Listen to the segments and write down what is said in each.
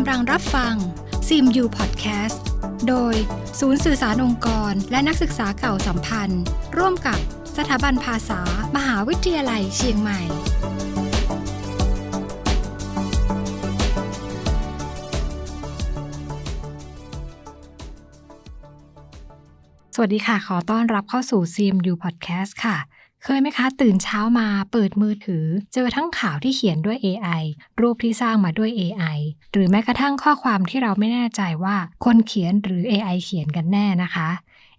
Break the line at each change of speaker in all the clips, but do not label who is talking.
กำลังรับฟังซิมยูพอดแคสต์โดยศูนย์สื่อสารองค์กร และนักศึกษาเก่าสัมพันธ์ ร่วมกับสถาบันภาษา มหาวิทยาลัยเชียงใหม่ สวัสดีค่ะ ขอต้อนรับเข้าสู่ CMU Podcast ค่ะ เคยไหมคะ ตื่นเช้ามาเปิดมือถือ เจอทั้งข่าวที่เขียนด้วย AI รูปที่สร้างมาด้วย AI หรือแม้กระทั่งข้อความที่เราไม่แน่ใจว่าคนเขียนหรือ AI เขียนกันแน่นะคะ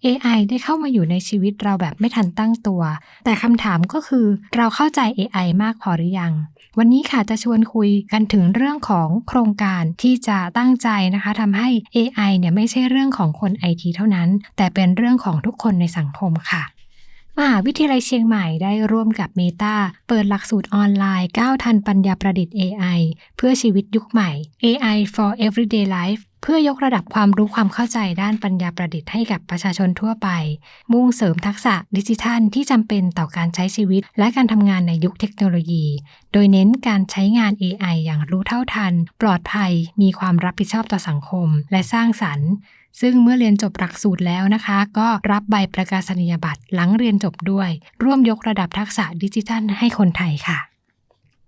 AI ได้เข้ามาอยู่ในชีวิตเราแบบไม่ทันตั้งตัว แต่คำถามก็คือเราเข้าใจ AI มากพอหรือยัง วันนี้ค่ะจะชวนคุยกันถึงเรื่องของโครงการที่จะตั้งใจนะคะทำให้ AI เนี่ยไม่ใช่เรื่องของคน IT เท่านั้น แต่เป็นเรื่องของทุกคนในสังคมค่ะ มหาวิทยาลัยเชียงใหม่ได้ร่วมกับ Meta เปิดหลักสูตรออนไลน์9ทันปัญญาประดิษฐ์ AI เพื่อชีวิตยุคใหม่ AI for everyday life เพื่อยกระดับความรู้ความเข้าใจด้านปัญญาประดิษฐ์ให้กับประชาชนทั่วไป มุ่งเสริมทักษะดิจิทัลที่จำเป็นต่อการใช้ชีวิต และการทำงานในยุคเทคโนโลยี โดยเน้นการใช้งาน AI อย่างรู้เท่าทัน ปลอดภัย มีความรับผิดชอบต่อสังคม และสร้างสรรค์ ซึ่งเมื่อเรียนจบหลักสูตรแล้วนะคะ ก็รับใบประกาศนียบัตรหลังเรียนจบด้วย ร่วมยกระดับทักษะดิจิทัลให้คนไทยค่ะ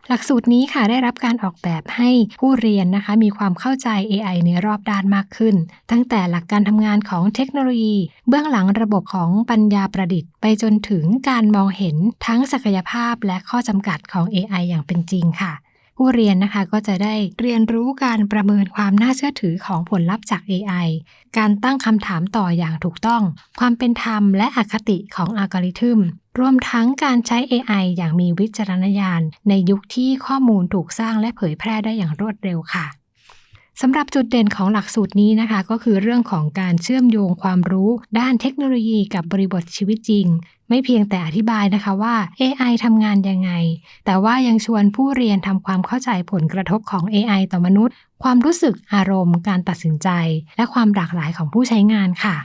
หลักสูตรนี้ค่ะได้รับการออกแบบให้ผู้เรียนนะคะ มีความเข้าใจ AI ในรอบด้านมากขึ้น ตั้งแต่หลักการทำงานของเทคโนโลยี เบื้องหลังระบบของปัญญาประดิษฐ์ ไปจนถึงการมองเห็นทั้งศักยภาพและข้อจำกัดของ AI อย่างเป็นจริงค่ะ ผู้เรียนนะคะก็จะได้เรียนรู้การประเมินความน่าเชื่อถือของผลลัพธ์จาก AI การตั้งคำถามต่ออย่างถูกต้อง ความเป็นธรรมและอคติของอัลกอริทึมรวมทั้งการใช้ AI อย่างมีวิจารณญาณในยุคที่ข้อมูลถูกสร้างและเผยแพร่ได้อย่างรวดเร็วค่ะ สำหรับจุดเด่นของหลักสูตรนี้นะคะ ก็คือเรื่องของการเชื่อมโยงความรู้ด้านเทคโนโลยีกับบริบทชีวิตจริง ไม่เพียงแต่อธิบายนะคะว่า AI ทำงานยังไง แต่ว่ายังชวนผู้เรียนทำความเข้าใจผลกระทบของ AI ต่อมนุษย์ ความรู้สึกอารมณ์ การตัดสินใจ และความหลากหลายของผู้ใช้งานค่ะ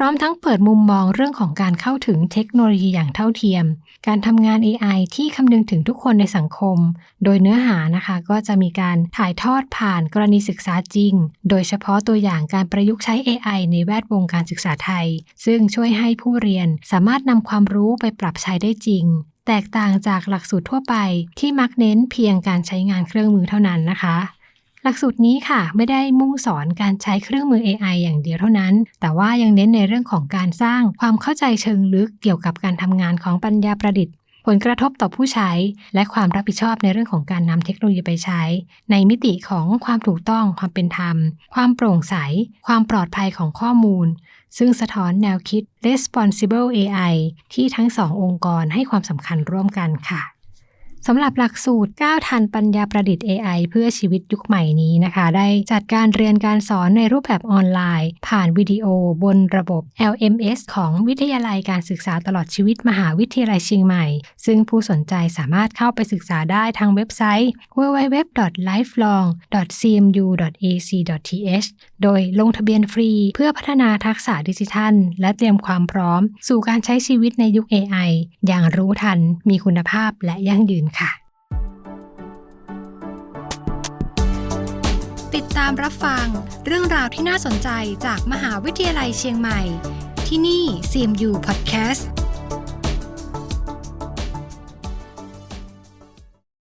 พร้อมทั้งเปิดมุมมองเรื่องของการเข้าถึงเทคโนโลยีอย่างเท่าเทียม การทำงาน AI ที่คำนึงถึงทุกคนในสังคม โดยเนื้อหานะคะก็จะมีการถ่ายทอดผ่านกรณีศึกษาจริง โดยเฉพาะตัวอย่างการประยุกต์ใช้ AI ในแวดวงการศึกษาไทย ซึ่งช่วยให้ผู้เรียนสามารถนำความรู้ไปปรับใช้ได้จริงแตกต่างจากหลักสูตรทั่วไปที่มักเน้นเพียงการใช้งานเครื่องมือเท่านั้นนะคะ ลักสูตรนี้ค่ะ ไม่ได้มุ่งสอนการใช้เครื่องมือ AI อย่างเดียวเท่านั้น แต่ว่ายังเน้นในเรื่องของการสร้างความเข้าใจเชิงลึกเกี่ยวกับการทำงานของปัญญาประดิษฐ์ ผลกระทบต่อผู้ใช้ และความรับผิดชอบในเรื่องของการนำเทคโนโลยีไปใช้ ในมิติของความถูกต้อง ความเป็นธรรม ความโปร่งใส ความปลอดภัยของข้อมูล ซึ่งสะท้อนแนวคิด responsible AI ที่ทั้งสององค์กรให้ความสำคัญร่วมกันค่ะ สำหรับหลักสูตร 9 ทันปัญญาประดิษฐ์ AI เพื่อชีวิตยุคใหม่นี้นะคะ ได้จัดการเรียนการสอนในรูปแบบออนไลน์ ผ่านวิดีโอบนระบบ LMS ของวิทยาลัยการศึกษาตลอดชีวิตมหาวิทยาลัยเชียงใหม่ ซึ่งผู้สนใจสามารถเข้าไปศึกษาได้ทางเว็บไซต์ www.lifelong.cmu.ac.th โดยลงทะเบียนฟรีเพื่อพัฒนาทักษะดิจิทัล และเตรียมความพร้อม สู่การใช้ชีวิตในยุค AI อย่างรู้ทัน มีคุณภาพและยั่งยืนค่ะ ติดตามรับฟังเรื่องราวที่น่าสนใจจากมหาวิทยาลัยเชียงใหม่ ที่นี่ CMU Podcast